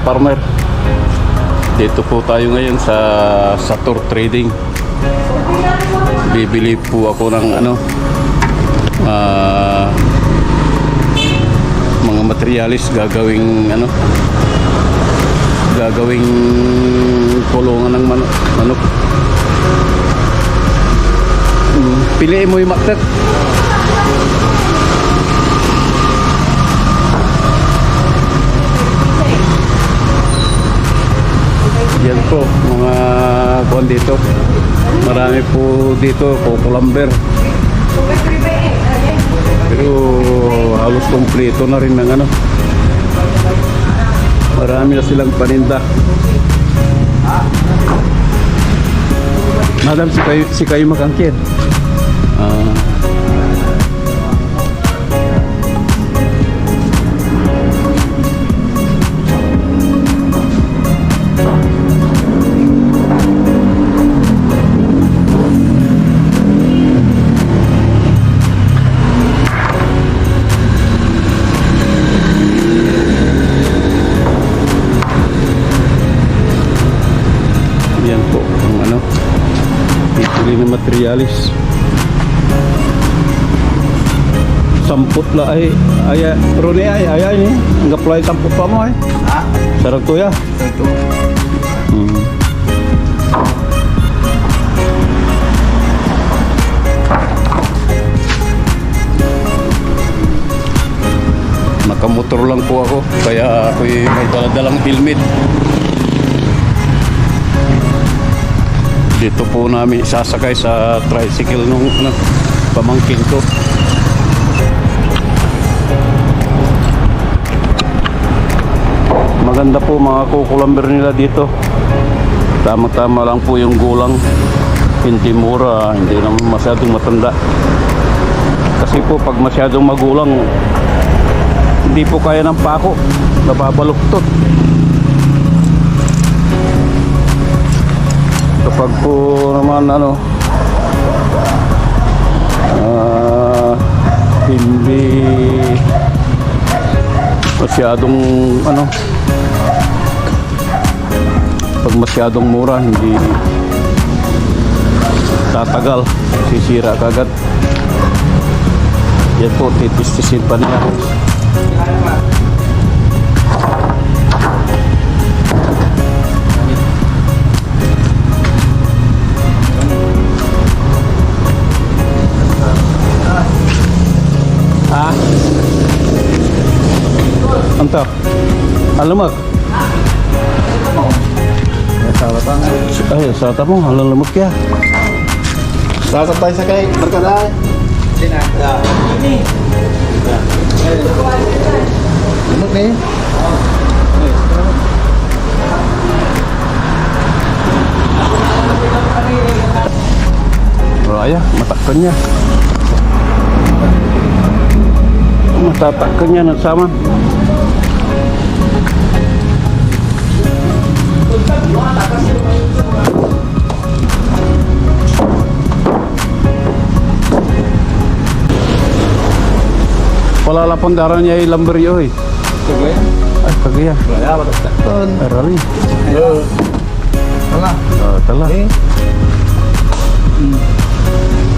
ka-farmer. Dito po tayo ngayon sa Satur Trading. Bibili po ako ng ano ah, mga materialis gagawing ano gagawing kulungan ng manok. manok. Mm, Piliin mo yung maktet. Marami po dito, kukulamber. Pero halos kompleto na rin ng ano. Marami na silang paninda. Madam, si kayo, si kayo makangkid. Materialis samput la ay ay Rone ay ay ay ni ang apply samput pa mo ay Ha? sarag to ya Ito. hmm. Nakamotor lang po ako kaya ako'y may daladalang helmet dito po namin sasakay sa tricycle nung ano, pamangkin ko. Maganda po mga kukulamber nila dito. Tama-tama lang po yung gulang. Hindi mura, hindi naman masyadong matanda. Kasi po pag masyadong magulang, hindi po kaya ng pako. Nababaluktot. Kapag po naman ano ah, hindi masyadong ano pag masyadong mura hindi tatagal sisira kagad. Yan po titistisin pa nila Ha? Anto? Pa nga. Ay, sa tamo, alamak ya. Sasap tayo sa kay Barkada. Ini. Lumot ni. Raya, matakkan niya. Matatakkan niya ng saman. Palalapundaran niya yung lamberyo eh. Tuloy. Ay, kagaya. Raya ba ta? Ton. Arari. Yo. Ala. Ah, tala. Eh. Biar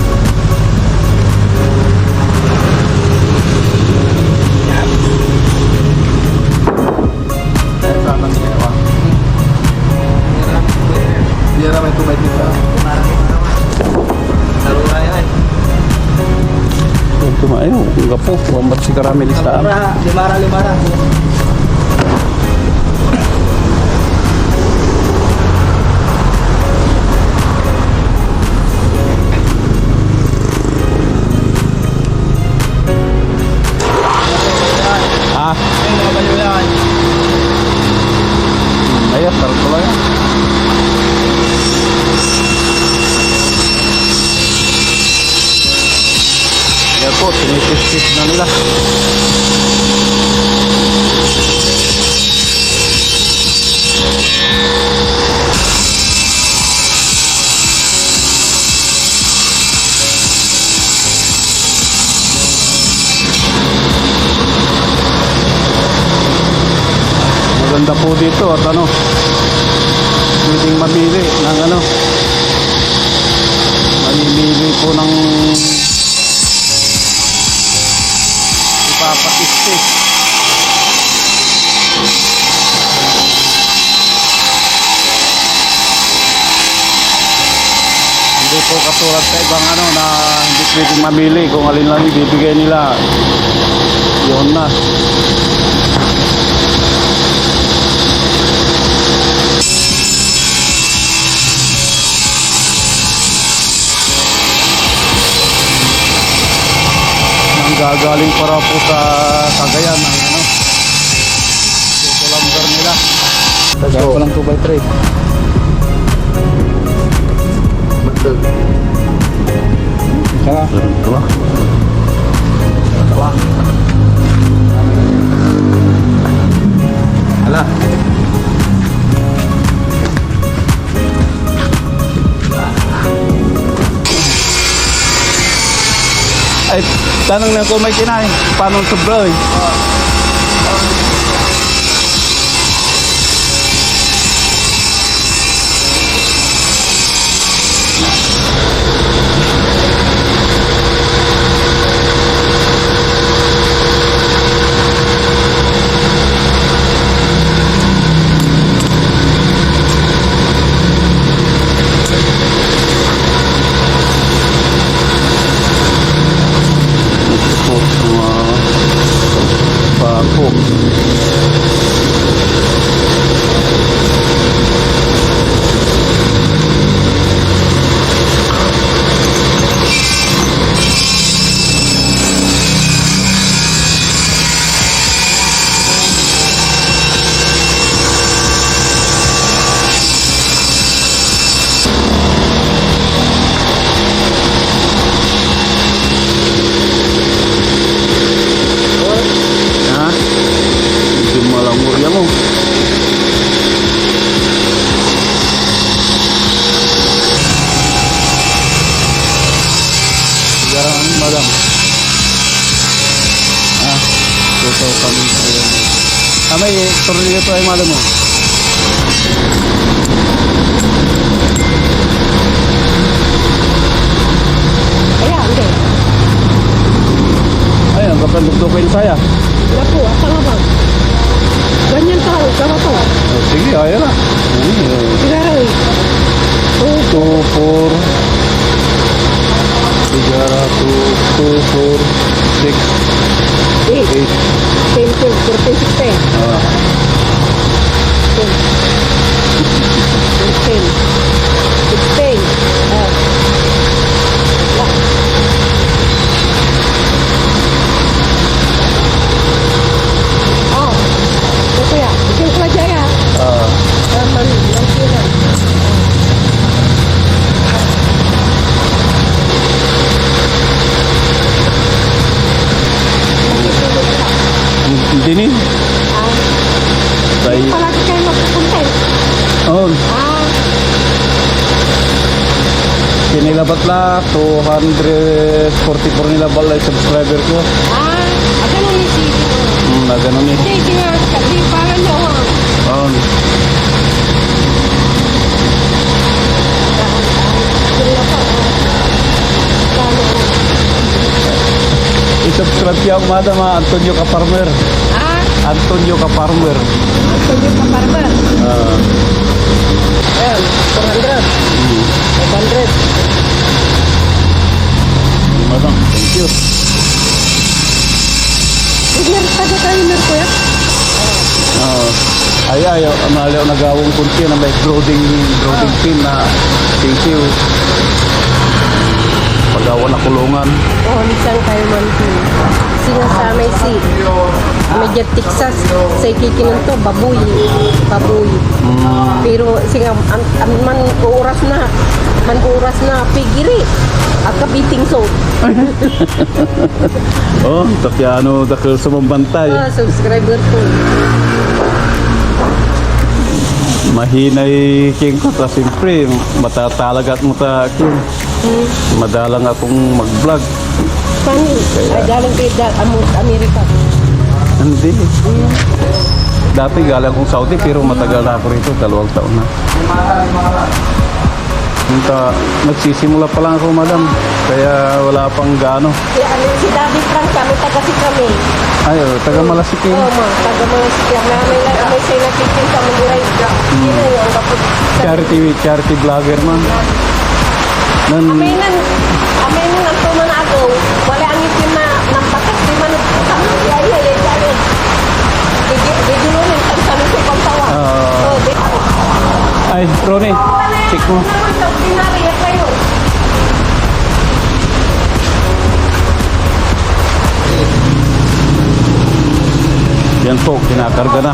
gapo. Wambat si karami listaan. Limara, limara. Ah, po, tinitis-tis na nila. Maganda po dito dito at ano, pwedeng mamili ng ano, mamimili po ng po katulad sa ibang ano na hindi pwedeng mamili kung alin lang ibibigay nila. Yun na. Nang gagaling para po sa Cagayan ang ano. Kukulambar nila. Tagay ko lang 2 by 3. Saka, Ito ba? ala. Ay, tanong na ko may kinain. Paano sa bro eh? Tuto kami sa iyo. Ah, may tornilyo to ay madam mo. Kaya, hindi. Ayun, kapag dugdukin saya. Wala po, at nga ba? Ganyan tao, tama to. Oh, sige, ayun na. Sigara kinilabat la 244 nilabal la yung subscriber ko. ah, aga nang isipin mo. Hmm, na ganun eh. Hindi, nga, kasi parang nyo ah. Oh, i-subscribe siya umada ma Antonio Kaparmer. Ah, Antonio Kaparmer. tuloy pa barber. Ah. Ayan, 400. Hmm. 500. Madam, thank you. Pa ba tayo nir kuya? Ah. ay ay, nalaw nagawong kunti na may brooding brooding pin na thank you. Pagawa na kulungan. Oh, lisan kayo man si. Sinasamay si. Medyo Texas. Sa ikikinan to, baboy. Baboy. Pero, singa, an, an, man oras na. Man oras na, pigiri. Akabiting so. Oh, tapi ano, dakil sa mambantay. Ah, subscriber ko. Mahinay king ko ta siyempre matatalagat mo ta king. Hmm. Madalang akong mag-vlog. Paano? Ay, galing kay da, Amo- Amerika. Hindi. Dati galing akong Saudi pero matagal na ako rito, dalawang taon na. Punta, nagsisimula pa lang ako, madam. Kaya wala pang gaano. Si, ano, si Daddy Frank kami, taga si kami. Ay, oh, taga Malasikin. Oo, ma, taga mga si kami. May, may, may say nakikin sa Mandiray. Yun na yung kapag... Charity, charity vlogger man. Amay nan, amay nan ang tuman ako. Wala ang itim na ng batas. Di man, kami ay ay ay ay ay. Gigilunin sa sa nito pagtawa. Ah. Ay, Ronnie, check mo. Sa. Yan po, kinakarga na.